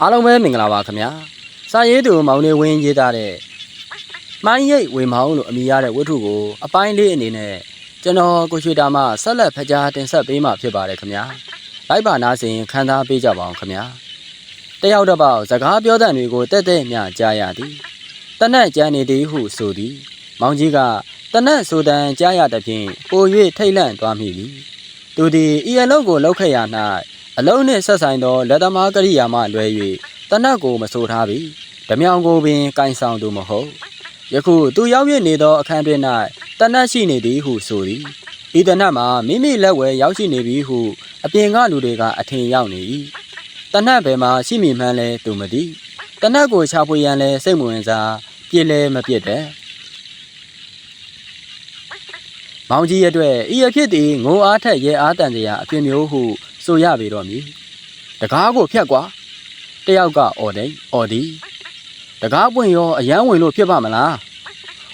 အားလုံးပဲမင်္ဂလာပါခင်ဗျာစာရေးသူမောင်နေဝင်းရေးသားတဲ့မိုင်းရိပ်ဝေမောင်လို့အမည်ရတဲ့ဝတ္ထုကိုအပိုင်းလေးအနေနဲ့ကျွန်တော်ကိုရွှေတာမှဆက်လက်ဖကြားတင်ဆက်ပေးမှာဖြစ်ပါတယ်ခင်ဗျာလိုက်ပါနာစဉ်ခံစားပေးကြပါအောင်ခင်ဗျာတယောက်တစ်ပေါက်စကားပြောတဲ့တွေကိုတက်တက်မြကြားရသည်တနက်ကြမ်းနေသည်ဟုဆိုသည် မောင်ကြီးကတနက်ဆိုတန်ကြားရသဖြင့်ပို၍ထိတ်လန့်သွားမိသည်သူသည်ဤအလုပ်ကိုလုပ်ခဲ့ရ၌ အလုံးနှင့်ဆက်ဆိုင်သောလက်သမားကရိယာမှလွဲ၍တနတ်ကိုမဆိုထားပြီဓမြောင်ကိုပင်ကင်ဆောင်သူမဟုတ်ယခုသူရောက်ရနေသောအခန်းတွင်၌တနတ်ရှိနေသည်ဟုဆိုသည်ဤတနတ်မှာမိမိလက်ဝဲရောက်ရှိနေပြီဟုအပြင်ကလူတွေကအထင်ရောက်နေ၏တနတ်ဘယ်မှာရှိမိမှန်းလဲသူမသိတနတ်ကိုချဖွေရန်လဲစိတ်မဝင်စားပြစ်လဲမပြစ်တဲ့မောင်ကြီးရဲ့အတွက်ဤအဖြစ်သည်ငိုအားထက်ရဲအားတန်စရာအဖြစ်မျိုးဟု ဆိုရပေတော့မည်တကားကိုဖြတ်ကွာတယောက်ကအော်တယ်အော်သည်တကားပွင့်ရောအယမ်းဝင်လို့ဖြစ်ပါမလား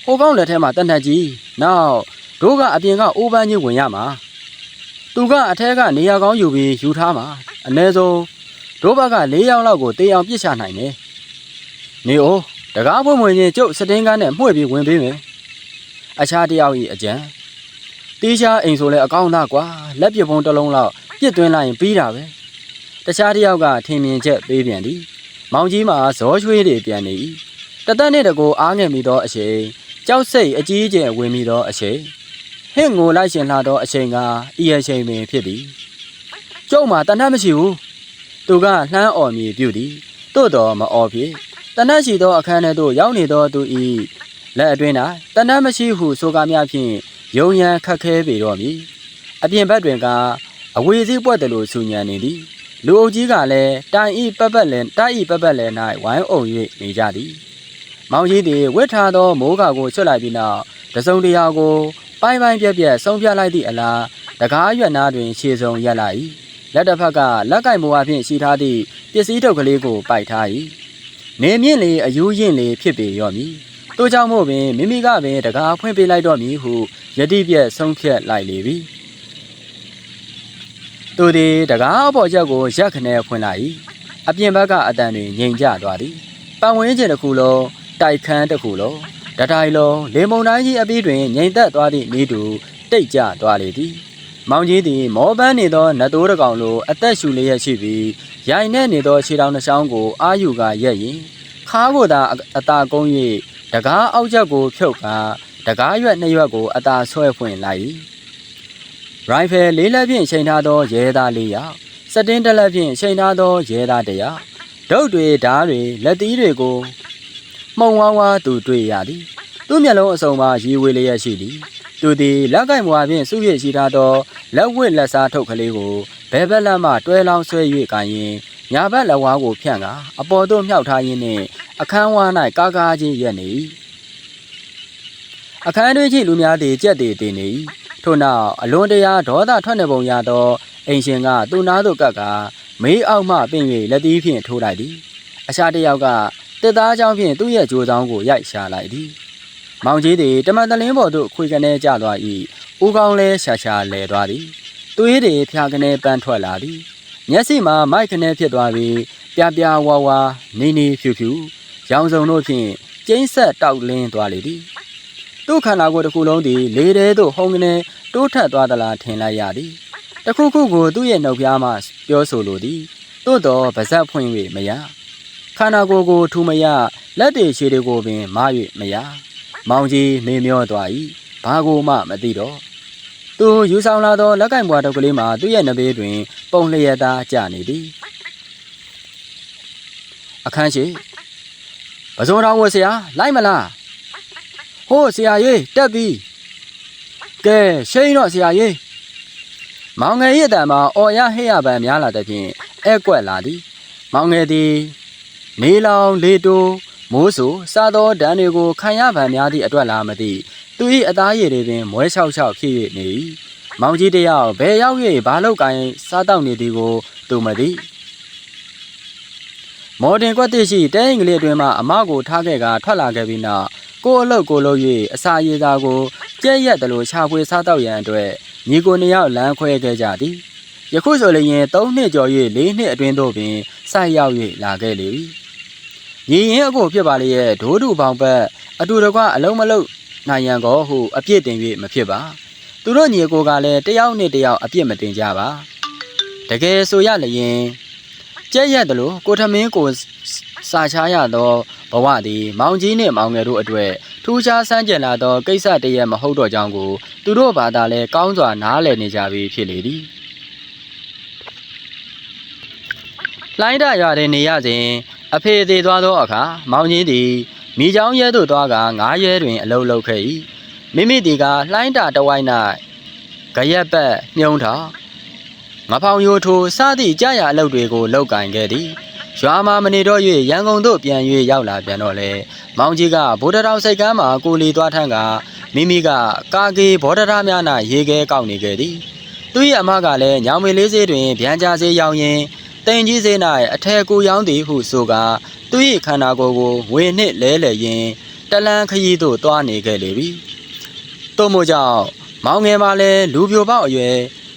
ဟိုကောင်းလက်ထဲမှာတန်တကြီးနောက်တို့ကအပြင်ကအိုးပန်းကြီးဝင်ရမှာသူကအထဲကနေရာကောင်းယူပြီးယူထားမှာအ ਨੇ ဆုံးတို့ဘက်က၄ယောက်လောက်ကိုတေးအောင်ပြစ်ချနိုင်တယ်နေအိုးတကားပွင့်ဝင်ချင်းကျုပ်စတင်းကားနဲ့မှွေပြီးဝင်ပေးမယ်အခြားတယောက်ဤအကြံတေးရှားအိမ်ဆိုလဲအကောင်းသားကွာလက်ပစ်ဖုံးတစ်လုံးလောက် ပြစ်သွင်းလိုက်ရင်ပြီးတာပဲတခြားတယောက်ကထင်မြင်ချက်ပေးပြန်သည်မောင်ကြီးမှာဇောချွေးတွေပြန်နေ၏တသက်နဲ့တကူအားငယ်မိသောအချိန်ကြောက်စိတ်အကြီးအကျယ်ဝင်မိသောအချိန်ဟင့်ငိုလိုက်ရှင်လာသောအချိန်ကဤအချိန်ပင်ဖြစ်သည်ကျုံမှာတဏှတ်မရှိဘူးသူကလှမ်းអော်မြည်ပြုသည်သို့တော်မအော်ဖြစ်တဏှတ်ရှိသောအခန်းထဲသို့ရောက်နေသောသူဤလက်အတွင်း၌တဏှတ်မရှိဟုဆိုကားများဖြင့်ယုံရန်ခက်ခဲပေတော့မည်အပြင်ဘက်တွင်က အဝေစီးပွက်တယ်လို့ဆူညံနေသည်လူအုပ်ကြီးကလည်းတိုင်ဤပက်ပက်လဲတိုက်ဤပက်ပက်လဲ၌ဝိုင်းအုံ၍နေကြသည်မောင်ကြီးသည်ဝစ်ထားသောမိုးကာကိုချွတ်လိုက်ပြီးနောက်တစုံတရာကို ပိုင်းပိုင်းပြက်ပြက်ဆုံးပြလိုက်သည့်အလားတကားရွက်နာတွင်ခြေစုံရက်လိုက်၏လက်တစ်ဖက်ကလက်ကင်မိုးအဖြင့်ရှိထားသည့်ပစ္စည်းထုတ်ကလေးကိုပိုက်ထား၏နေမြင့်လေအယူးရင်လေဖြစ်ပေရော့မည်တို့ကြောင့်မို့ပင်မိမိကပင်တကားဖွင့်ပေးလိုက်တော့မည်ဟုယတိပြက်ဆုံးဖြတ်လိုက်လေပြီ သူသည်တကားအပေါ်ချက်ကိုရက်ခနဲဖွင့်လိုက်၏အပြင်ဘက်ကအတန်တွင်ငြိမ်ကျသွားသည်ပတ်ဝန်းကျင်တစ်ခုလုံးတိုက်ခန်းတစ်ခုလုံးတတိုင်လုံးလေမုန်တိုင်းကြီးအပြီးတွင်ငြိမ်သက်သွားသည့်မိတူတိတ်ကျသွားလေသည်မောင်ကြီးသည်မောပန်းနေသောနတ်တိုးတစ်ကောင်လိုအသက်ရှူလျက်ရှိပြီးရိုင်နဲ့နေသောခြေထောင်နှချောင်းကိုအာယူကရက်ရင်ခါးကိုသာအသာကုန်း၍တကားအောက်ချက်ကိုဖြုတ်ကာတကားရွက်နှစ်ရွက်ကိုအသာဆွဲဖွင့်လိုက်၏ ရိုင်ဖယ်လေးလက်ဖြင့်ချိန်ထားသောရဲသားလေးယောက်စက်တင်းတစ်လက်ဖြင့်ချိန်ထားသောရဲသားတစ်ယောက်ဒုတ်တွေဓားတွေလက်သီးတွေကိုမှုံဝါးဝါသူတွေ့ရသည်သူ့မျက်လုံးအစုံမှာရီဝေလျက်ရှိသည်သူသည်လက်ကင်ဘွားဖြင့်စုရရှိထားသောလက်ဝတ်လက်စားထုတ်ကလေးကိုဘဲဘက်လက်မှတွဲလောင်းဆွဲ၍ကိုင်ရင်ညာဘက်လက်ဝါးကိုဖြန့်ကာအပေါ်သို့မြှောက်ထားရင်းနှင့်အခန်းဝါး၌ကားကားချင်းရက်နေ၏အခန်းတွင်ရှိလူများသည်ကြက်သည်တင်နေ၏ ထို့နောက်အလွန်တရာဒေါသထွက်နေပုံရသောအိမ်ရှင်ကသူ့နားသို့ကပ်ကာမေးအောက်မှပင်၍လက်သီးဖြင့်ထိုးလိုက်သည်အခြားတစ်ယောက်ကတစ်သားချောင်းဖြင့်သူ့ရဲ့ကြိုးဆောင်ကိုရိုက်ရှာလိုက်သည်မောင်ကြီးသည်တမန်တလင်းပေါ်သို့ခွေကနေကျသွား၏ဦးကောင်းလဲရှာရှာလဲသွားသည်သွေးတွေဖျာကနေပန်းထွက်လာသည်မျက်စိမှာမိုက်ခနဲဖြစ်သွားပြီးပြပြဝါဝါနေနေဖြူဖြူရောင်စုံတို့ဖြင့်ကျိန်းဆက်တောက်လင်းသွားလေသည် သူ့ခန္ဓာကိုယ်တစ်ခုလုံးသည်လေထဲသို့ဟုန်ကနေတိုးထက်သွားသလားထင်လိုက်ရသည်တစ်ခုခုကိုသူ့ရဲ့နှုတ်ဖျားမှပြောဆိုလိုသည်သို့တော့ဗဇက်ဖွင့်၍မရခန္ဓာကိုယ်ကိုထူမရလက်တွေခြေတွေကိုပင်မ၍မရမောင်ကြီးမေမျောသွား၏ဘာကိုမှမသိတော့သူယူဆောင်လာသောလက်ကင်ဘွားတစ်ကလေးမှာသူ့ရဲ့နဘေးတွင် ပုံလျက်သားကျနေသည်အခန်းရှိပဇွန်တော်ဝဆရာလိုက်မလား ဟိုးဆရာကြီးတက်ပြီကဲရှိန်တော့ဆရာကြီးမောင်ငယ်ရဲ့အတန်မှာအော်ရဟဲ့ရပန်များလာတဲ့ဖြင့်အဲ့ကွက်လာသည် မောင်ငယ်သည်နေလောင်လေတိုးမိုးဆူစားသောဒဏ်တွေကိုခံရဗန်များသည့်အတွက်လားမသိသူ၏အသားရည်တွေပင်မွဲလျှောက်လျှောက်ဖြစ်၍နေ၏မောင်ကြီးတယောက်ဘယ်ရောက်၍ဘာလောက်ကိုင်းစားတောက်နေသည်ကိုသူမသိမော်ဒင်ကွက်တစ်ရှိတဲအင်္ဂလိပ်အတွင်းမှအမကိုထားခဲ့ကထွက်လာခဲ့ပြီးနောက် ကိုယ်အလုပ်ကိုလုပ်၍အစာရည်သာကိုကြဲ့ရက်တယ်လို့ခြာဖွေစားတောက်ရန်အတွက်ညီကိုနှစ်ယောက်လမ်းခွဲခဲ့ကြသည်ယခုဆိုလျင်၃နှစ်ကျော်၍၄နှစ်အတွင်းသို့ပင်စစိုက်ရောက်၍လာခဲ့လေပြီညီရင်အကိုဖြစ်ပါလေရဲ့ဒိုးတူပေါင်ဘက်အတူတကွအလုံးမလုံးနိုင်ရန်ကောဟုအပြစ်တင်၍မဖြစ်ပါသူတို့ညီအကိုကလည်းတယောက်နဲ့တယောက်အပြစ်မတင်ကြပါတကယ်ဆိုရလျင်ကြက်ရက်တယ်လို့ကိုထမင်းကိုစာချားရသော ဘဝသည်မောင်ကြီးနှင့်မောင်ငယ်တို့အတွေ့ထူးခြားဆန်းကျင်လာသောကိစ္စတည်းရမဟုတ်တော့ကြောင်းကို သူတို့ဘာသာလဲကောင်းစွာနားလည်နေကြပြီဖြစ်လေသည်လှိုင်းတရွာတွင်နေရစဉ်အဖေသေးသွားသောအခါမောင်ကြီးသည်မိချောင်းရဲသို့သွားကငားရဲတွင် အလုပ်လုပ်ခဲ့၏မိမိသည်ကလှိုင်းတာတဝိုင်း၌ကြရက်ပတ်မြုံထောင်ငဖောင်ရိုထိုစသည့်ကြာရအလုပ်တွေကိုလုပ်ကင်ခဲ့သည် ရွာမှာမနေတော့၍ရန်ကုန်သို့ပြန်၍ရောက်လာပြန်တော့လေမောင်ကြီးကဗိုလ်တတော်စိတ်ကမ်းမှာကိုလီသွားထမ်းကမိမိကကာကေဘောဒရများ၌ရေခဲကောက်နေခဲ့သည်သူ၏အမကလည်းညောင်မေလေးစေးတွင်ဗျံကြားစေးရောင်းရင်တင်ကြီးစေး၌အထယ်ကိုရောင်းသည်ဟုဆိုကသူ၏ခန္ဓာကိုယ်ကိုငွေနှင့်လဲလှယ်ရင်းတလန်းခရီးသို့သွားနေခဲ့လေပြီတို့မို့ကြောင့်မောင်ငယ်မှလည်းလူပြိုပေါက်အရွယ်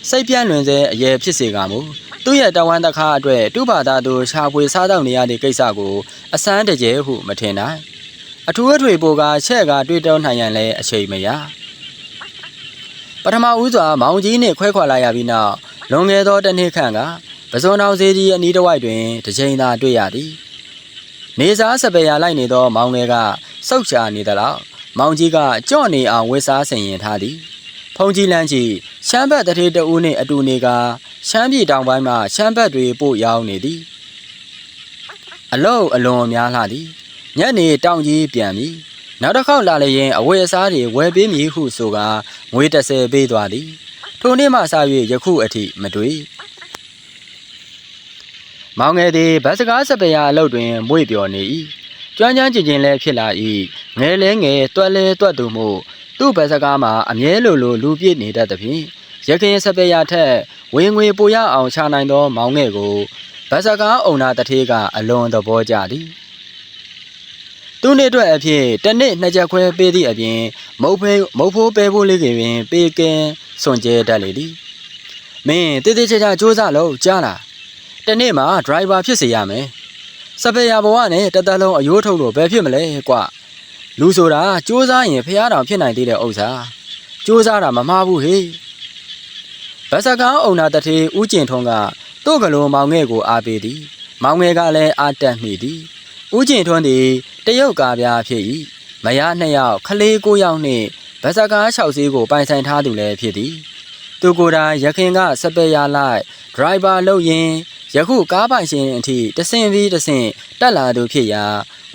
စိတ်ပြန့်လွင်စေအရွယ်ဖြစ်စေကမူ သူ့ရဲ့တဝမ်းတစ်ခါအတွက်တူပါသားသူရှာဖွေစားတော့နေရတဲ့ကိစ္စကိုအစမ်းတကျဲဟုမထင်နိုင်အထူးအထွေပိုကချက်ကတွေ့တော့နိုင်ရန်လဲအချိန်မရပထမဦးစွာမောင်ကြီးနှင့်ခွဲခွာလာရပြီးနောက်လွန်ခဲ့သောတစ်နှစ်ခန့်ကပဇွန်တော်စေးကြီးအနီးတစ်ဝိုက်တွင်တစ်ချိန်သာတွေ့ရသည်နေစားစပယ်ရလိုက်နေသောမောင်ငယ်ကစောက်ချာနေသလောက်မောင်ကြီးကကြော့နေအောင်ဝစ်စားဆင်ရင်ထားသည် ဖုန်ကြီးလန်းကြီးရှမ်းဘက်တထေးတဦးနှင့်အတူနေကရှမ်းပြည်တောင်ပိုင်းမှရှမ်းဘက်တွေပို့ရောက်နေသည်အလုံးအလွန်များလှသည်ညနေတောင်ကြီးပြန်ပြီနောက်တစ်ခေါက်လာလျင်အဝယ်အစားတွေဝယ်ပေးမည်ဟုဆိုကငွေ30ပေးသွားသည်ထိုနေ့မှစ၍ယခုအထိမတွေ့မောင်ငယ်သည်ဗတ်စကားစပယ်ယာအလုပ်တွင်မွေ့ပျော်နေ၏ကျွမ်းကျန်းကျင်ကျင်လည်းဖြစ်လာ၏ငယ်လဲငယ်တွက်လဲတွက်သူမှု သူ့ဗတ်စကားမှာအမြဲလိုလိုလူပြည့်နေတတ်သဖြင့်ရခင်စပယ်ယာထက်ဝင်းငွေပိုရအောင်ချနိုင်သော မောင်ငယ်ကိုဗတ်စကားအုံနာတထေးကအလွန်သဘောကျသည်သူနှစ်အတွက်အဖြစ်တစ်နှစ်နှစ်ချက်ခွဲပေးသည့်အပြင်မုတ်ဖေးမုတ်ဖိုးပဲဖို့လေးကပင်ပေးကင်းစွန်ကျဲတတ်လေသည်မင်းတည်တည်ချာချာစူးစမ်းလို့ကြားလားတနေ့မှာဒရိုင်ဘာဖြစ်စေရမယ်စပယ်ယာဘဝနဲ့တသက်လုံးအယိုးထုတ်လို့ဘယ်ဖြစ်မလဲကွ လူဆိုတာစူးစမ်းရင်ဖျားတောင်ဖြစ်နိုင်သေးတဲ့ဥစ္စာစူးစမ်းတာမမှားဘူးဟေ့ဗစကားအုံနာတထေဦးကျင်ထုံးကသူ့ကလေးမောင်ငယ်ကိုအားပေးသည်မောင်ငယ်ကလည်းအားတက်မိသည်ဦးကျင်ထွန်းသည်တရုတ်ကားပြားဖြစ်၏မယားနှစ်ယောက်ခလေးကိုယောက်နှင့်ဗစကား၆စီးကိုပိုင်ဆိုင်ထားသူလည်းဖြစ်သည်သူကိုယ်တိုင်ရခင်ကစပယ်ယာလိုက်ဒရိုင်ဘာလုပ်ရင်းယခုကားပိုင်ရှင်အထိတဆင့်ပြီးတဆင့်တက်လာသူဖြစ်ရာ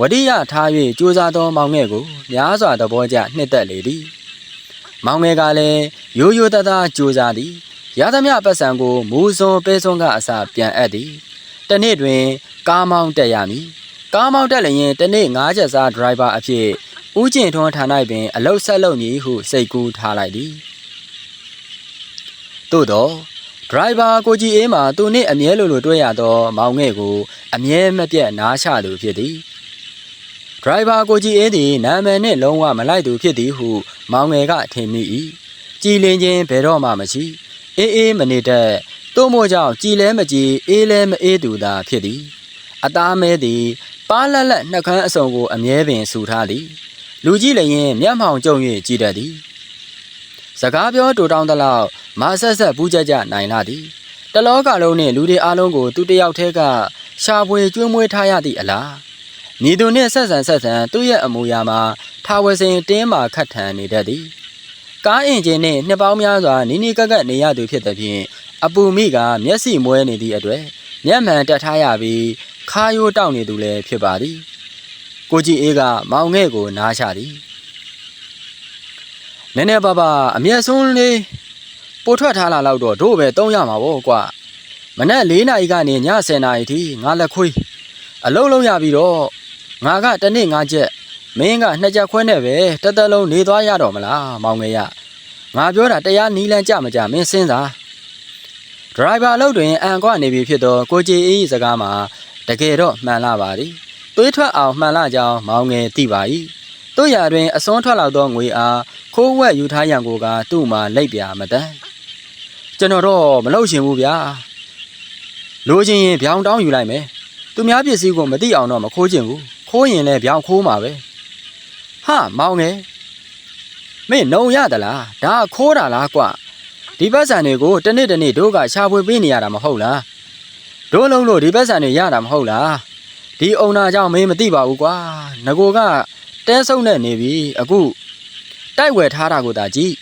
ဝရိယထား၍ကြိုးစားသောမောင်ငယ်ကိုများစွာသဘောကျနှစ်သက်လေသည်မောင်ငယ်ကလည်းရိုးရိုးသားသားကြိုးစားသည်ရသမျှပတ်စံကိုမူစွန်ပဲစွန်ကအစာပြန်အပ်သည်တနေ့တွင် ကားမောင်းတက်ရမည်ကားမောင်းတက်လျင်တနေ့၅ချက်စားဒရိုင်ဘာအဖြစ်ဦးကျင်ထွန်းဌာနပင် အလုတ်ဆက်လုပ်မည်ဟုစိတ်ကူးထားလိုက်သည်သို့တော့ဒရိုင်ဘာကိုကြီးအေးမှာသူနှင့်အမြဲလိုလိုတွေ့ရသော မောင်ငယ်ကို အမြဲမပြတ်နားချသူဖြစ်သည် ဒရိုင်ဘာကိုကြီးအေးသည်နာမည်နှင့်လုံးဝမလိုက်သူဖြစ်သည်ဟု မောင်ငယ်ကထင်မိ၏ကြည်လင်ခြင်းဘယ်တော့မှမရှိအေးအေးမနေတတ်သို့မို့ကြောင့်ကြည်လဲမကြည်အေးလဲမအေးသူသာဖြစ်သည်အသားမဲသည် ပါလက်လက်နှကန်းအစုံကိုအမြဲပင်ဆူထားသည် လူကြည့်လျင်မျက်မှောင်ကျုံ၍ကြည်တတ်သည်စကားပြောတူတောင်းသလောက်မဆက်ဆက်ဘူးကြကြနိုင်လာသည်တလောကလုံးနှင့်လူတွေအလုံးကိုသူတယောက်တည်းကရှာဖွေကျွေးမွေးထားရသည့်အလား ညီသူနှင့်ဆက်ဆံဆက်ဆံသူ့ရဲ့အမူအရာမှာထာဝစဉ်တင်းမာခတ်ထန်နေတတ်သည်ကားအင်ဂျင်နှင့်နှစ်ပေါင်းများစွာနီးနီးကပ်ကပ်နေရသူဖြစ်သဖြင့်အပူမိကမျက်စိမွဲနေသည့်အတွက်မျက်မှန်တက်ထားရပြီးခါယိုးတောက်နေသူလည်းဖြစ်ပါသည်ကိုကြည်အေးကမောင်ငဲ့ကိုနားချသည်နည်းနည်းပါးပါအမျက်ဆုံးလေးပို့ထွက်ထားလာတော့တို့ပဲတုံးရမှာပေါ့ကွာမနက်၄နာရီကနေည10နာရီထိငါလက်ခွေးအလုံးလုံးရပြီးတော့ ငါကတနေ့ငါချက်မင်းကနှစ်ချက်ခွဲနဲ့ပဲတသက်လုံးနေသွားရတော့မလားမောင်ငယ်ရငါပြောတာတရားနီးလန်းကြမကြမင်းစဉ်းစားဒရိုင်ဘာအလုပ်တွင်အန်ကွနေပြီဖြစ်သောကိုကြည်အေးစကားမှာတကယ်တော့မှန်လာပါသည်သွေးထွက်အောင်မှန်လာကြောင်းမောင်ငယ်သိပါ၏တို့ရာတွင်အစွန်းထွက်လောက်သောငွေအားခိုးဝက်ယူထားရန်ကိုကသူ့မှာလက်ပြမတန်းကျွန်တော်တော့မလုပ်ရှင်ဘူးဗျာလိုချင်ရင်ဗျောင်းတောင်းယူလိုက်မယ်သူများပစ္စည်းကိုမသိအောင်တော့မခိုးကျင်ဘူး ခိုးရင်လည်းပြောင်းခိုးမှာပဲဟာမောင်ငယ်မင်းနှုံရသလားဒါကခိုးတာလားကွဒီပတ်စံတွေကိုတစ်နေ့တစ်နေ့တို့ကရှာဖွေပေးနေရတာမဟုတ်လားတို့လုံးလို့ဒီပတ်စံတွေရတာမဟုတ်လားဒီအုံနာကြောင့်မင်းမသိပါဘူးကွာငကိုကတဲဆုံနဲ့နေပြီအခုတိုက်ဝယ်ထားတာကိုသာကြည့်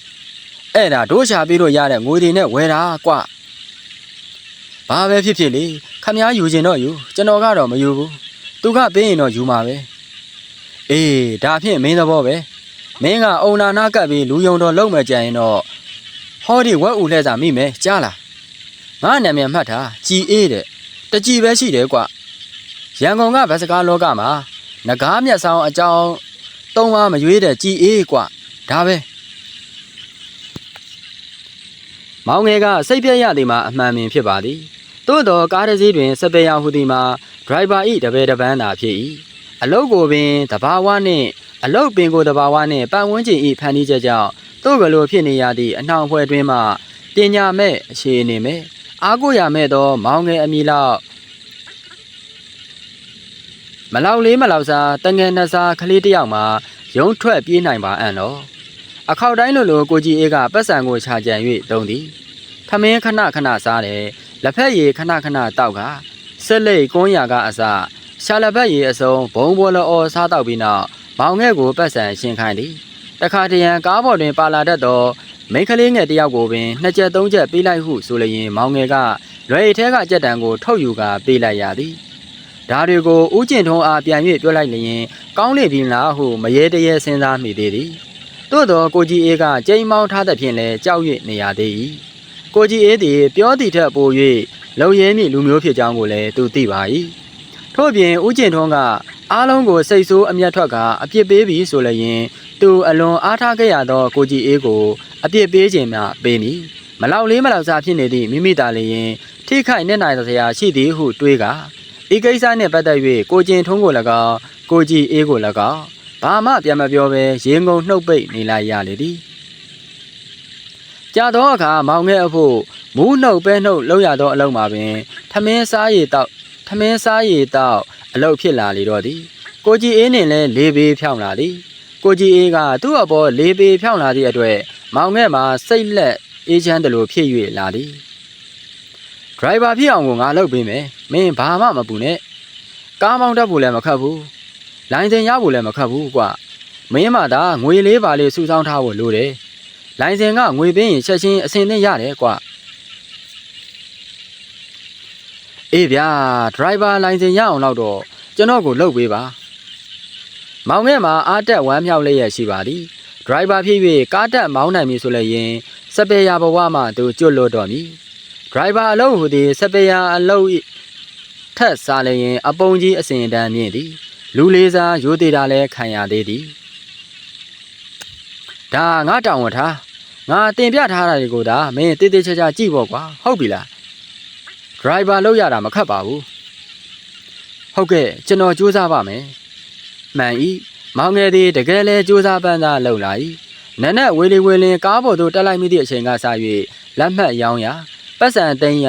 အဲ့ဒါတို့ရှာပြီးတော့ရတဲ့ငွေတွေနဲ့ဝယ်တာကွဘာပဲဖြစ်ဖြစ်လေခမ ्या ယူခြင်းတော့ယူကျွန်တော်ကတော့မယူဘူး သူကပေးရင်တော့ယူမှာပဲအေးဒါဖြင့်မင်းသဘောပဲမင်းကအုံနာနာကပ်ပြီးလူယုံတော်လုံးမကြရင်တော့ဟောဒီဝက်ဦးလှဲစာမိမယ်ကြားလားငါနာမည်မှတ်တာကြည်အေးတဲ့တကြည်ပဲရှိတယ်ကွရန်ကုန်ကဗတ်စကားလောကမှာငကားမျက်ဆောင်အကြောင်းသုံးပါမရွေးတဲ့ကြည်အေးကွဒါပဲမောင်ငယ်ကစိတ်ပြည့်ရသည်မှာအမှန်ပင်ဖြစ်ပါသည်သို့တော်ကားတစ်စီးတွင်စပယ်ယာဟူသည်မှာ ဒရိုင်ဘာ၏တပည့်တပန်းသာဖြစ်၏အလုတ်ကိုပင်တဘာဝနှင့်အလုတ်ပင်ကိုတဘာဝနှင့်ပတ်ဝန်းကျင်၏ဖန်တီးချက်ကြောင့်သို့ကလေးဖြစ်နေရသည့်အနှောင်အဖွဲ့တွင်မှပညာမဲ့အခြေအနေမဲ့အားကိုးရမဲ့သော မောင်ငယ်အမည်လောက်မလောက်လေးမလောက်စားတငယ်နှစ်စားကလေးတစ်ယောက်မှရုံထွက်ပြေးနိုင်ပါအံ့တော့အခောက်တိုင်းလိုလိုကိုကြီးအေးကပတ်စံကိုခြာကြံ၍တုံးသည်ထမင်းခဏခဏစားတယ်လက်ဖက်ရည်ခဏခဏတောက်က ဆက်လက်ကွန်းရာကအစရှာလက်ဖက်ရည်အစုံဘုံဘောလောစားတောက်ပြီးနောက်မောင်ငဲ့ကိုပတ်စံရှင်းခိုင်းသည်တခါတရံကားပေါ်တွင်ပါလာတတ်သောမိန်းကလေးငယ်တယောက်ကိုပင်နှစ်ချက်သုံးချက်ပေးလိုက်ဟုဆိုလျင်မောင်ငယ်ကလွယ်ရည်ထဲကကြက်တံကိုထုတ်ယူကာပေးလိုက်ရသည်ဒါတွေကိုဥကျင်ထုံးအားပြန်၍ပြောလိုက်လျင်ကောင်းလေပြီလားဟုမရေတရေစဉ်းစားမိသေးသည်သို့သောကိုကြီးအေးကကြိမ်မောင်းထားသဖြင့်လည်းကြောက်၍နေရသေး၏ကိုကြီးအေးသည်ပြောသည်ထက်ပို၍ လုံရဲမည့်လူမျိုးဖြစ်ကြောင်းကိုလည်းသူသိပါ၏ထို့ပြင်ဥကျင်ထုံးကအားလုံးကိုစိတ်ဆိုးအမျက်ထွက်ကအပြစ်ပေးပြီးဆိုလျင် သူအလွန်အားထားခဲ့ရသောကိုကြီးအေးကိုအပြစ်ပေးခြင်းမှပေးမည်မလောက်လေးမလောက်စားဖြစ်နေသည့်မိမိသားလည်းရင်ထိခိုက်နေနိုင်စရာရှိသည်ဟုတွေးကဤကိစ္စနှင့်ပတ်သက်၍ကိုကျင်ထုံးကို၎င်းကိုကြီးအေးကို၎င်းဘာမှပြန်မပြောဘဲရေငုံနှုတ်ပိတ်နေလိုက်ရလေသည်ကြာသောအခါမောင်ငယ်အဖို့ မူးနှုတ်ပဲနှုတ်လောက်ရသောအလုံးမှာပင်ထမင်းစားရည်တောက်ထမင်းစားရည်တောက်အလုတ်ဖြစ်လာလေတော့သည်ကိုကြီးအေးနှင့်လည်းလေးပေးဖြောင်းလာသည်ကိုကြီးအေးကသူ့အပေါ်လေးပေးဖြောင်းလာသည့်အတွက်မောင်ငယ်မှာစိတ်လက်အေးချမ်းတယ်လို့ဖြစ်၍လာသည်ဒရိုင်ဘာဖြစ်အောင်ကိုငါလုပ်ပေးမယ်မင်းဘာမှမပူနဲ့ကားမောင်းတတ်ဖို့လည်းမခတ်ဘူးလိုင်းစင်ရဖို့လည်းမခတ်ဘူးကွာမင်းမသာငွေလေးပါလေးစုဆောင်းထားဖို့လိုတယ်လိုင်စင်ကငွေပေးရင်ချက်ချင်းအစင်သင့်ရတယ်ကွာ အေးဗျာဒရိုင်ဘာလိုင်စင်ရအောင်တော့ကျွန်တော်ကိုလုပ်ပေးပါမောင်ငယ်မှာအားတက်ဝမ်းမြောက်လျက်ရှိပါသည်ဒရိုင်ဘာဖြစ်၍ကားတက်မောင်းနိုင်ပြီဆိုလည်းရင်စပယ်ယာဘဝမှသူကျွတ်လွတ်တော်မည်ဒရိုင်ဘာအလုပ်ဟူသည်စပယ်ယာအလုပ်ထက်စားလျင် အပုံကြီးအစဉ်တန်းမြင့်သည်လူလေးစားရိုးသေးတာလည်းခံရသေးသည်ဒါငါတောင်းဝထားငါတင်ပြထားတာတွေကိုဒါမင်းတေးသေးချာချာကြည့်ပေါ့ကွာဟုတ်ပြီလား ဒရိုင်ဘာလောက်ရတာမခတ်ပါဘူးဟုတ်ကဲ့ကျွန်တော်စူးစမ်းပါမယ်မှန်ဤမောင်ငယ်သည်တကယ်လဲစူးစမ်းပန်းသားလှုပ်လာ၏နက်နက်ဝေလီဝေလင်ကားပေါ်သို့တက်လိုက်မိသည့်အချိန်ကစ၍လက်မှတ်ရောင်းရာပတ်စံသိမ်းရ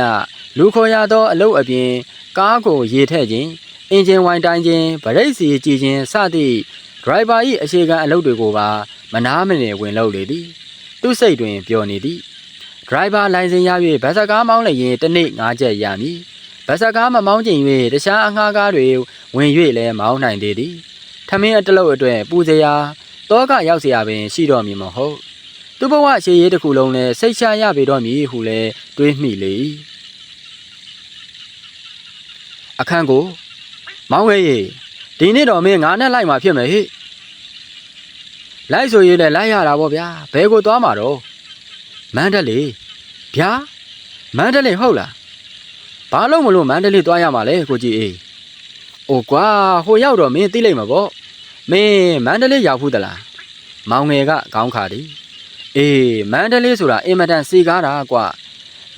လူခေါ်ရသောအလုပ်အပြင်ကားကိုရေထည့်ခြင်းအင်ဂျင်ဝိုင်တိုင်းခြင်းဗရိတ်စီကြည်ခြင်းစသည့်ဒရိုင်ဘာ၏အခြေခံအလုပ်တွေကိုပါမနာမနေဝင်လုပ်လေသည်သူ့စိတ်တွင်ပျော်နေသည် ဒရိုင်ဘာလိုင်စင်ရ၍ဗတ်စကားမောင်းလည်းရင်တစ်နေ့၅ချက်ရမည်ဗတ်စကားမမောင်းကျင်၍တခြားအငှားကားတွေဝင်၍လည်းမောင်းနိုင်သေးသည်ထမင်းအတလုတ်အတွက်ပူစရာတောကရောက်เสียပင်ရှိတော့မည်မဟုတ်သူ့ဘဝရှေးရေးတစ်ခုလုံးနဲ့စိတ်ချရပေတော့မည်ဟုလည်းတွေးမိလေ၏အခန်းကိုမောင်းခဲ့ရေဒီနေ့တော့မင်းငါနဲ့လိုက်มาဖြစ်မယ်ဟိလိုက်ဆိုရေးလဲလိုက်ရတာပေါ့ဗျာဘဲကိုသွားမှာတော့မန္တလေး ဗျာမန္တလေးဟုတ်လားဘာလို့မလို့မန္တလေးသွားရမှာလဲကိုကြီးအေးအိုကွာဟိုရောက်တော့မင်းသိလိုက်မှာပေါ့မင်းမန္တလေးရောက်ဘူးသလားမောင်ငယ်ကခေါင်းခါသည်အေးမန္တလေးဆိုတာအင်မတန်စီကားတာကွာ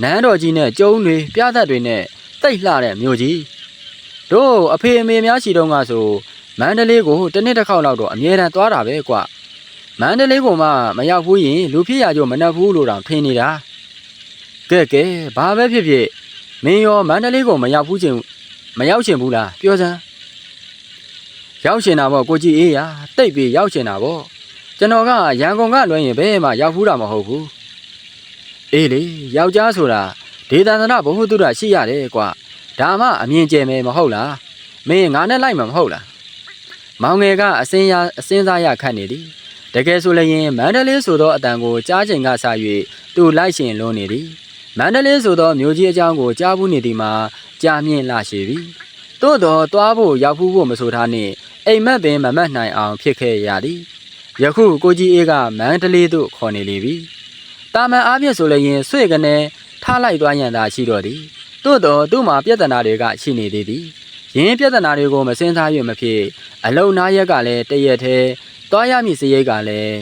နန်းတော်ကြီးနဲ့ကျုံတွေပြသက်တွေနဲ့တိတ်လှတဲ့မြို့ကြီးတို့အဖေအမေများရှိတော့ကဆိုမန္တလေးကိုတစ်နှစ်တစ်ခေါက်လောက်တော့အမြဲတမ်းသွားတာပဲကွာမန္တလေးကိုမှမရောက်ဘူးရင်လူဖြစ်ရကြမနှက်ဘူးလို့တောင်ထင်နေတာ ကဲကဲဘာပဲဖြစ်ဖြစ်မင်းရောမန္တလေးကိုမရောက်ဘူးချင်းမရောက်ရှင်ဘူးလားပြောစမ်းရောက်ရှင်တာပေါ့ကိုကြီးအေးရတိတ်ပြီးရောက်ရှင်တာပေါ့ကျွန်တော်ကရန်ကုန်ကလွှဲရင်ဘယ်မှရောက်ဘူးတာမဟုတ်ဘူးအေးလေယောက်ျားဆိုတာဒေသန္တရဘ ഹു တုဒရှိရတယ်ကွာဒါမှအမြင်ကျယ်မယ်မဟုတ်လားမင်းငါနဲ့လိုက်မှာမဟုတ်လားမောင်ငယ်ကအစင်းရအစင်းစားရခတ်နေသည်တကယ်ဆိုလည်းမန္တလေးဆိုသောအတန်ကိုကြားချိန်ကစ၍သူလိုက်ရှင်လွန်နေသည် မန္တလေးဆိုသောမြို့ကြီးအကြောင်းကိုကြားဘူးနေသည်မှာကြားမြင့်လာရှိပြီသို့တော်သွားဖို့ရောက်ဖူးဖို့မဆိုထားနှင့်အိမ်မက်ပင်မမတ်နိုင်အောင်ဖြစ်ခဲ့ရသည်ယခုကိုကြီးအေးကမန္တလေးသို့ခေါ်နေလေပြီတာမန်အားဖြင့်ဆိုလည်းဆွေကနေထားလိုက်သွားရန်သာရှိတော့သည်သို့တော်သူ့မှာပြဿနာတွေကရှိနေသေးသည်ရင်းပြဿနာတွေကိုမစင်စားရမဖြစ်အလုံနာရက်ကလည်းတရက်သေးသွားရမည့်စရိတ်ကလည်း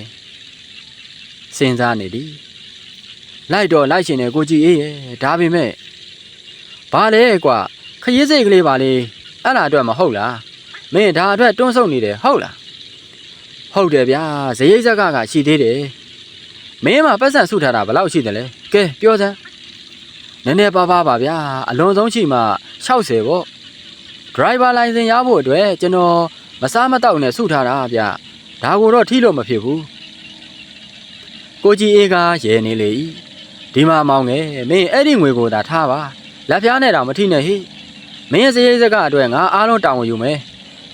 စဉ်းစားနေသည် လိုက်တော့လိုက်ရှင်တယ်ကိုကြည့်အေးရဲ့ဒါပေမဲ့ဘာလဲကွာခရီးစိတ်ကလေးပါလေအဲ့ဒါအတွက်မဟုတ်လားမင်းဒါအတွက်တွန်းဆုတ်နေတယ်ဟုတ်လားဟုတ်တယ်ဗျာဇရိတ်ဇက်ကကရှိသေးတယ်မင်းမပတ်စံဆုထားတာဘယ်လောက်ရှိတယ်လဲကဲပြောစမ်းနည်းနည်းပါးပါးပါဗျာအလွန်ဆုံးရှိမှ60ပေါ့ driver license ရဖို့အတွက်ကျွန်တော်မစားမတော့နဲ့ဆုထားတာဗျဒါကိုတော့ထိလို့မဖြစ်ဘူးကိုကြီးအေးကရဲနေလေ၏ ဒီမှာမောင်းငယ်မင်းအဲ့ဒီငွေကိုသာထားပါလက်ပြားနဲ့တော့မထိနဲ့ဟိမင်းစရိတ်စကအတွက်ငါအားလုံးတောင်းယူမယ်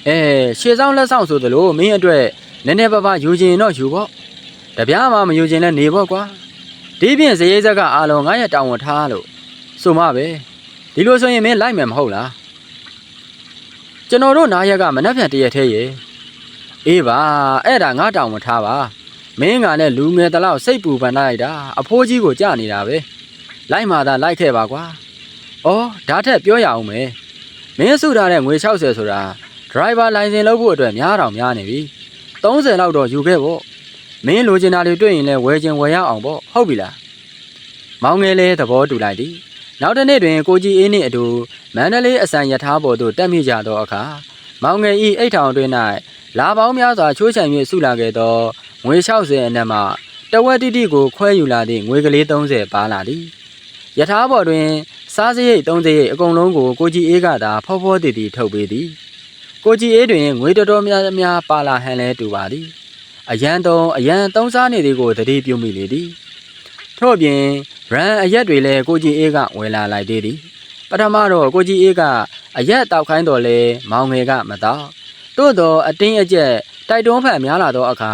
အဲရှေ့ဆောင်လက်ဆောင်ဆိုသလိုမင်းအတွက်နည်းနည်းပါးပါးယူခြင်းတော့ယူပေါ့တပြားမှမယူခြင်းလည်းနေပေါ့ကွာဒီပြင်စရိတ်စကအားလုံးငါရဲ့တောင်းဝန်ထားလို့ဆိုမှပဲဒီလိုဆိုရင်မင်းလိုက်မယ်မဟုတ်လားကျွန်တော်တို့နားရက်ကမနှက်ပြန်တရက်သေးရဲ့အေးပါအဲ့ဒါငါတောင်းဝန်ထားပါ မင်းကလည်းလူငယ်တလောက်စိတ်ပူပန်လိုက်တာအဖိုးကြီးကိုကြနေတာပဲလိုက်မှသာလိုက်ခဲ့ပါကွာဩဒါထက်ပြောရအောင်မယ်မင်းစုထားတဲ့ငွေ60ဆိုတာ driver license လုပ်ဖို့အတွက်များတော့များနေပြီ30လောက်တော့ယူခဲ့ပေါ့မင်းလိုချင်တာတွေတွေ့ရင်လည်းဝယ်ချင်ဝယ်ရအောင်ပေါ့ဟုတ်ပြီလားမောင်ငယ်လည်းသဘောတူလိုက်သည်နောက်တစ်နေ့တွင်ကိုကြီးအေးနှင့်အတူမန္တလေးအစံရထားပေါ်သို့တက်မြင့်ကြသောအခါမောင်ငယ်ဤအိတ်ထောင်တွင်၌လာပေါင်းများစွာချိုးချံ၍ဆုလာခဲ့သော ငွေ60အနက်မှတဝက်တိတိကိုခွဲယူလာသည့်ငွေကလေး30ပါလာသည်ယထာပေါ်တွင် စားစရိတ်30ရိတ်အကုန်လုံးကိုကိုကြီးအေးကသာဖောဖောတည်တည်ထုတ်ပေးသည်ကိုကြီးအေးတွင်ငွေတော်တော်များများပါလာဟန်လဲတူပါသည်အရန်တုံးအရန်သုံးစားနေသည်ကိုတတိပြုမိလေသည်ထို့ပြင်ရန်အရက်တွေလည်းကိုကြီးအေးကဝယ်လာလိုက်သေးသည်ပထမတော့ကိုကြီးအေးကအရက်တောက်ခိုင်းတော်လဲမောင်ငယ်ကမတော့သို့တော့အတင်းအကျက်တိုက်တွန်းဖန်များလာသောအခါ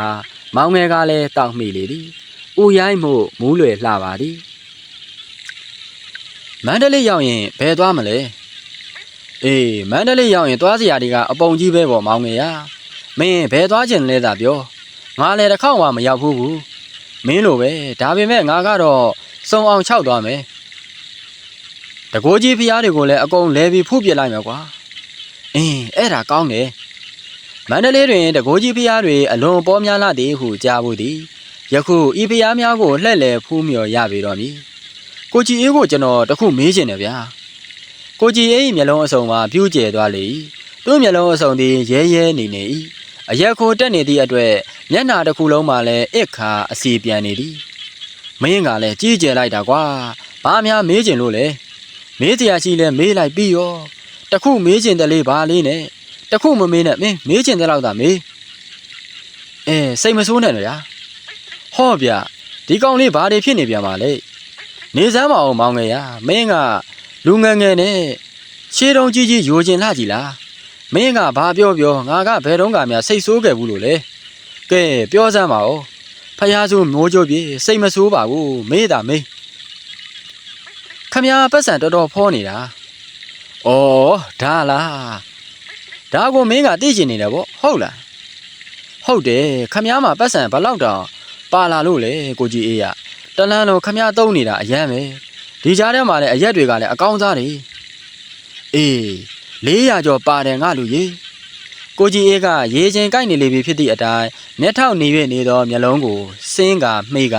မောင်ငယ်ကလည်းတောက်မိလေသည်။ဦးရိုင်းမှုမူးလွယ်လှပါသည်။မန္တလေးရောက်ရင်ဘယ်သွားမလဲ။အေးမန္တလေးရောက်ရင်သွားစရာတွေကအပုံကြီးပဲပေါ့မောင်ငယ်ရ။မင်းဘယ်သွားချင်လဲသာပြော။ငါလည်းတစ်ခေါက်မှမရောက်ဘူးဘူး။မင်းလိုပဲဒါပေမဲ့ငါကတော့စုံအောင်ခြောက်သွားမယ်။တကိုးကြီးဖျားတွေကိုလည်းအကုန်လဲပြီးဖုတ်ပြစ်လိုက်မယ်ကွာ။အင်းအဲ့ဒါကောင်းတယ်။ မန္တလေးတွင်တကိုးကြီးဖျားတွေအလွန်ပေါ်များလာသည်ဟုကြားဘူးသည်ယခုဤဖျားများကိုလှည့်လည်ဖူးမြော်ရပေတော့မည်ကိုကြည်အေးကိုကျွန်တော်တခုမေးချင်တယ်ဗျာကိုကြည်အေး၏မျက်လုံးအစုံမှာပြူးကျဲသွားလေ၏သူ့မျက်လုံးအစုံသည်ရဲရဲနေနေ၏အရက်ခိုတက်နေသည့်အတွက်မျက်နှာတစ်ခုလုံးမှာလည်းအစ်ခါအစီပြန်နေသည်မင်းကလည်းကြီးကျယ်လိုက်တာကွာဘာများမေးချင်လို့လဲမေးတရားရှိလဲမေးလိုက်ပြီးရောတခုမေးချင်တယ်လေဘာလေးနဲ့ တခုမမေးနဲ့မင်းမေးချင်တဲ့လောက်သာမေးအဲစိတ်မဆိုးနဲ့နော်ဗျာဟောဗျဒီကောင်လေးဘာတွေဖြစ်နေပြန်ပါလဲနေစမ်းမအောင်မောင်းငယ်ရမင်းကလူငယ်ငယ်နဲ့ရှေးတုံးကြီးကြီးယိုကျင်လာကြည်လားမင်းကဘာပြောပြောငါကဘယ်တော့မှစိတ်ဆိုးခဲ့ဘူးလို့လေကဲပြောစမ်းပါဦးဖယားဆိုမိုးကြိုးပြေစိတ်မဆိုးပါဘူးမေးတာမေးခမရပတ်စံတော်တော်ဖောနေတာဩဒါလား ဒါကိုမင်းကသိချင်နေတယ်ဗောဟုတ်လားဟုတ်တယ်ခမ ्या မှာပတ်စံဘလောက်တောင်ပါလာလို့လေကိုကြီးအေးရတလန်းလုံးခမ ्या သုံးနေတာအရန်ပဲဒီကြားထဲမှာလည်းအရက်တွေကလည်းအကောင်းစားတွေအေး400ကျော်ပါတယ်ငါလူကြီးကိုကြီးအေးကရေချင်းကိုက်နေလေပြီဖြစ်သည့်အတိုင်းမျက်ထောက်နေ၍နေသောမျက်လုံးကိုစင်းကမှိက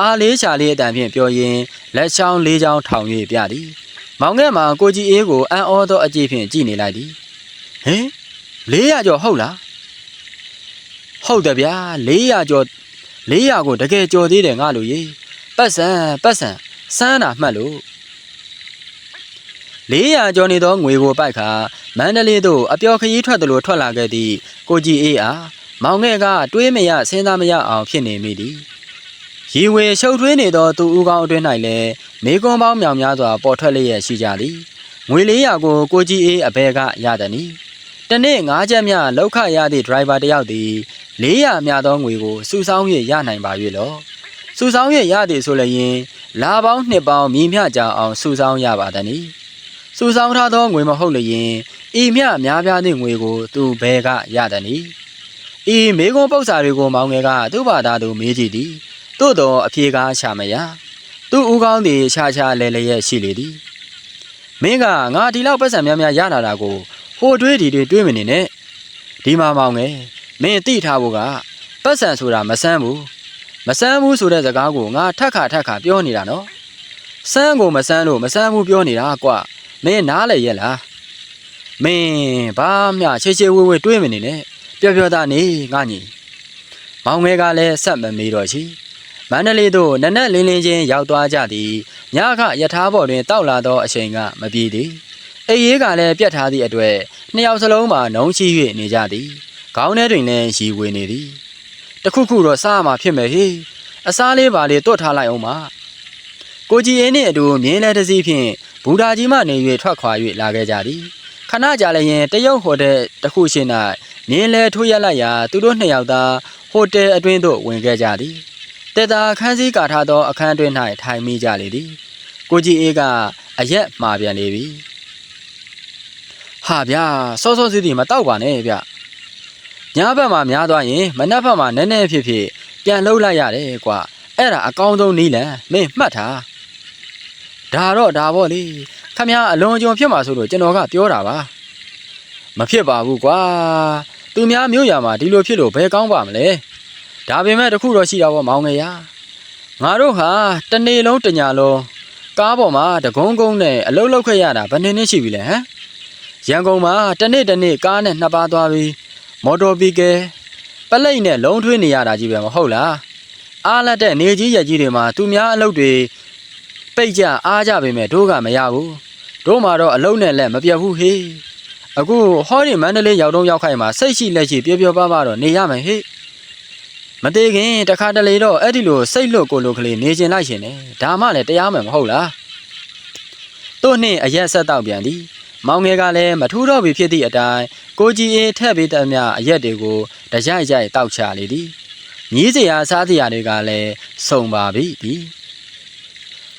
အားလေးချာလေးအတန်ဖြင့်ပြောရင်းလက်ချောင်းလေးချောင်းထောင်၍ပြသည်မောင်ငယ်မှာကိုကြီးအေးကိုအံ့ဩသောအကြည့်ဖြင့်ကြည့်နေလိုက်သည် ဟင်400ကျော်ဟုတ်လားဟုတ်တယ်ဗျာ400ကျော်400ကိုတကယ်ကြော်သေးတယ်ငါလူကြီးပတ်စံပတ်စံစမ်းတာမှတ်လို့400ကျော်နေသောငွေကိုပိုက်ခါမန္တလေးသို့အပျော်ခရီးထွက်သလိုထွက်လာခဲ့သည့်ကိုကြည်အေးအားမောင်ငယ်ကတွေးမရစဉ်းစားမရအောင်ဖြစ်နေမိသည်ရီဝေရှုပ်ထွေးနေသောသူဦးကောင်းအတွင်း၌လည်းမေကွန်ပေါင်းမြောင်များစွာပေါ်ထွက်လျက်ရှိကြသည်ငွေ400ကိုကိုကြည်အေးအဘဲကရသည်နီ တနေ့၅ချက်မြလောက်ခရသည့်ဒရိုင်ဘာတစ်ယောက်သည်400မြသောငွေကိုစုဆောင်း၍ရနိုင်ပါ၍လောစုဆောင်း၍ရသည်ဆိုလျင်လာပေါင်းနှစ်ပေါင်းမြည်မျှကြအောင်စုဆောင်းရပါသည်နီစုဆောင်းထားသောငွေမဟုတ်လျင်ဤမျှများပြားသည့်ငွေကို သူဘဲကရသည်နီဤမေကွန်ပု္ပ္ပစာတွေကိုမောင်ငယ်ကသူ့ဘာသာသူမေးကြည့်သည်သို့တော်အဖြေကားရှာမရသူ့ဦးကောင်းသည်ခြားခြားလဲလဲရဲ့ရှိလေသည်မင်းကငါဒီလောက်ပတ်စံများများရလာတာကို ဟိုတွေးဒီတွေတွေးမနေနဲ့ဒီမှာမောင်ငယ်မင်းသိထားဖို့ကပတ်စံဆိုတာမဆန်းဘူးမဆန်းဘူးဆိုတဲ့စကားကိုငါထက်ခါထက်ခါပြောနေတာနော်စမ်းကိုမဆန်းလို့မဆန်းဘူးပြောနေတာကွမင်းနားလေရဲ့လားမင်းဘာမှချေချေဝေဝေတွေးမနေနဲ့ပျော်ပျော်သားနေငါညီမောင်ငယ်ကလည်းဆက်မမေးတော့ချီမန္တလေးသို့နက်နက်လင်းလင်းချင်းရောက်သွားကြသည်ညခယထာဘော်တွင်တောက်လာသောအချိန်ကမပြေသည် အေးရေးကလည်းပြတ်ထားသည့်အတွေ့နှစ်ယောက်စလုံးမှာနှုံးချ၍နေကြသည်ခေါင်းထဲတွင်လည်းရီဝေနေသည်တခုခုတော့စားမှဖြစ်မယ်ဟေးအစားလေးပါလေးတွတ်ထားလိုက်အောင်ပါကိုကြည်ရင်နှင့်အတူမြင်းလဲတစ်စီးဖြင့်ဘူဒါကြီးမှနေ၍ထွက်ခွာ၍လာခဲ့ကြသည်ခဏကြာလျင်တရုတ်ဟိုတယ်တစ်ခုရှိ၌မြင်းလဲထိုးရက်လိုက်ရာသူတို့နှစ်ယောက်သာဟိုတယ်အတွင်းသို့ဝင်ခဲ့ကြသည်တေတာခန်းစည်းကာထားသောအခန်းတွင်၌ထိုင်မိကြလေသည်ကိုကြည်အေးကအရက်မှာပြန်လေပြီ ဟာဗျာစောစောစီးစီးမတောက်ပါနဲ့ဗျညဘက်မှာများသွားရင်မနက်ဘက်မှာနည်းနည်းဖြစ်ဖြစ်ပြန်လှုပ်လိုက်ရတယ်ကွာအဲ့ဒါအကောင်းဆုံးနည်းလန်မင်းမှတ်ထားဒါတော့ဒါပေါ့လေခမရအလွန်အကျွံဖြစ်မှာဆိုလို့ကျွန်တော်ကပြောတာပါမဖြစ်ပါဘူးကွာသူများမျိုးရမှာဒီလိုဖြစ်လို့ဘယ်ကောင်းပါမလဲဒါပေမဲ့တခုတော့ရှိတာပေါ့မောင်ငယ်ရငါတို့ဟာတနေ့လုံးတညာလုံးကားပေါ်မှာတကုန်းကုန်းနဲ့အလုတ်လောက်ခဲ့ရတာဘယ်နှစ်နှစ်ရှိပြီလဲဟမ် ရန်ကုန်မှာတနေ့တနေ့ကားနဲ့နှစ်ပါးသွားပြီးမော်တော်ဘီကယ်ပလိတ်နဲ့လုံးထွေးနေရတာကြီးပဲမဟုတ်လားအားလက်တဲ့နေကြီးရက်ကြီးတွေမှာသူများအလုပ်တွေပိတ်ကြအားကြပေမဲ့တို့ကမရဘူးတို့မှာတော့အလုံးနဲ့လက်မပြတ်ဘူးဟေးအခုဟောဒီမန္တလေးရောက်တော့ရောက်ခိုင်မှာစိတ်ရှိလက်ရှိပျော်ပျော်ပါးပါတော့နေရမယ်ဟေးမသေးခင်တခါတလေတော့အဲ့ဒီလိုစိတ်လွတ်ကိုလိုကလေးနေကျင်လိုက်ရှင်တယ်ဒါမှလည်းတရားမယ်မဟုတ်လားတို့နှင့်အရက်ဆက်တော့ပြန်သည် မောင်ငယ်ကလည်းမထူးတော့ပြီဖြစ်သည့်အတိုင်းကိုကြည်အေးထက်ပေးသည်များအရက်တွေကိုတရိုက်ရိုက်တောက်ချလေသည်မြည်စရာစားစရာတွေကလည်းစုံပါပြီဒီ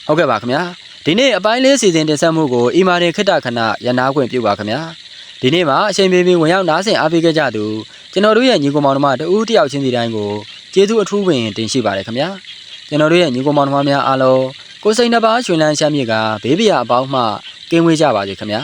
ဟုတ်ကဲ့ပါခင်ဗျာဒီနေ့အပိုင်းလေးစီစဉ်တင်ဆက်မှုကိုအီမာတင်ခိတ္တခဏရနာခွင့်ပြုပါခင်ဗျာဒီနေ့မှာအချိန်ပေးပြီးဝင်ရောက်နားဆင်အားပေးခဲ့ကြသူကျွန်တော်တို့ရဲ့ညီကောင်မောင်နှမတဦးတယောက်ချင်းစီတိုင်းကိုကျေးဇူးအထူးပင်တင်ရှိပါတယ်ခင်ဗျာကျွန်တော်တို့ရဲ့ညီကောင်မောင်နှမများအားလုံးကိုစိန်တစ်ပါးရွှင်လန်းချမ်းမြေကဘေးပရာအပေါင်းမှကင်းဝေးကြပါစေခင်ဗျာ